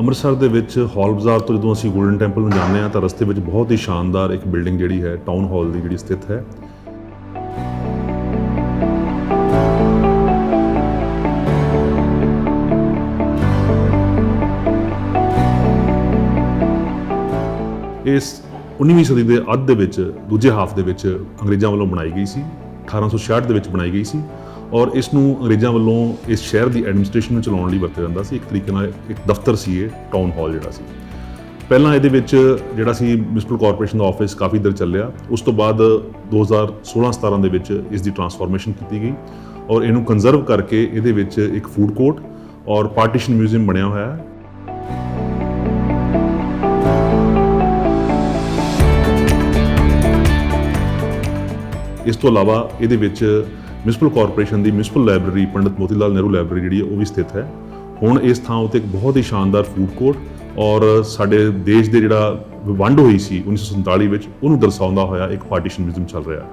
ਅੰਮ੍ਰਿਤਸਰ ਦੇ ਵਿੱਚ ਹਾਲ ਬਾਜ਼ਾਰ ਤੋਂ ਜਦੋਂ ਅਸੀਂ ਗੋਲਡਨ ਟੈਂਪਲ ਨੂੰ ਜਾਂਦੇ ਹਾਂ ਤਾਂ ਰਸਤੇ ਵਿੱਚ ਬਹੁਤ ਹੀ ਸ਼ਾਨਦਾਰ ਇੱਕ ਬਿਲਡਿੰਗ ਜਿਹੜੀ ਹੈ ਟਾਊਨ ਹਾਲ ਦੀ ਜਿਹੜੀ ਸਥਿਤ ਹੈ। ਇਸ 19ਵੀਂ ਸਦੀ ਦੇ ਅੱਧ ਦੇ ਵਿੱਚ, ਦੂਜੇ ਹਾਫ ਦੇ ਵਿੱਚ ਅੰਗਰੇਜ਼ਾਂ ਵੱਲੋਂ ਬਣਾਈ ਗਈ ਸੀ 1866 ਦੇ ਵਿੱਚ ਬਣਾਈ ਗਈ ਸੀ। ਔਰ ਇਸ ਨੂੰ ਅੰਗਰੇਜ਼ਾਂ ਵੱਲੋਂ ਇਸ ਸ਼ਹਿਰ ਦੀ ਐਡਮਿਨਿਸਟ੍ਰੇਸ਼ਨ ਨੂੰ ਚਲਾਉਣ ਲਈ ਵਰਤਿਆ ਜਾਂਦਾ ਸੀ। ਇੱਕ ਤਰੀਕੇ ਨਾਲ ਇੱਕ ਦਫ਼ਤਰ ਸੀ ਇਹ ਟਾਊਨ ਹਾਲ ਜਿਹੜਾ ਸੀ। ਪਹਿਲਾਂ ਇਹਦੇ ਵਿੱਚ ਜਿਹੜਾ ਸੀ ਮਿਊਨਿਸਪਲ ਕਾਰਪੋਰੇਸ਼ਨ ਦਾ ਆਫਿਸ ਕਾਫੀ ਦਿਨ ਚੱਲਿਆ। ਉਸ ਤੋਂ ਬਾਅਦ 2016-17 ਦੇ ਵਿੱਚ ਇਸ ਦੀ ਟਰਾਂਸਫਾਰਮੇਸ਼ਨ ਕੀਤੀ ਗਈ ਔਰ ਇਹਨੂੰ ਕੰਜ਼ਰਵ ਕਰਕੇ ਇਹਦੇ ਵਿੱਚ ਇੱਕ ਫੂਡ ਕੋਰਟ ਔਰ ਪਾਰਟੀਸ਼ਨ ਮਿਊਜ਼ੀਅਮ ਬਣਿਆ ਹੋਇਆ ਹੈ। ਇਸ ਤੋਂ ਇਲਾਵਾ ਇਹਦੇ ਵਿੱਚ ਮਿਊਨਿਸਪਲ ਕਾਰਪੋਰੇਸ਼ਨ ਦੀ municipal library, Pandit Moti Lal Nehru library ਜਿਹੜੀ ਹੈ, ਉਹ ਵੀ ਸਥਿਤ ਹੈ। ਹੁਣ ਇਸ ਥਾਂ ਉਤੇ ਇੱਕ ਬਹੁਤ ਹੀ ਸ਼ਾਨਦਾਰ ਫੂਡ ਕੋਰਟ ਔਰ ਸਾਡੇ ਦੇਸ਼ ਦੇ ਜਿਹੜਾ ਵੰਡ ਹੋਈ ਸੀ 1947 ਵਿੱਚ, ਉਹਨੂੰ ਦਰਸਾਉਂਦਾ ਹੋਇਆ ਇੱਕ ਪਾਰਟੀਸ਼ਨ ਮਿਊਜ਼ੀਅਮ ਚੱਲ ਰਿਹਾ ਹੈ।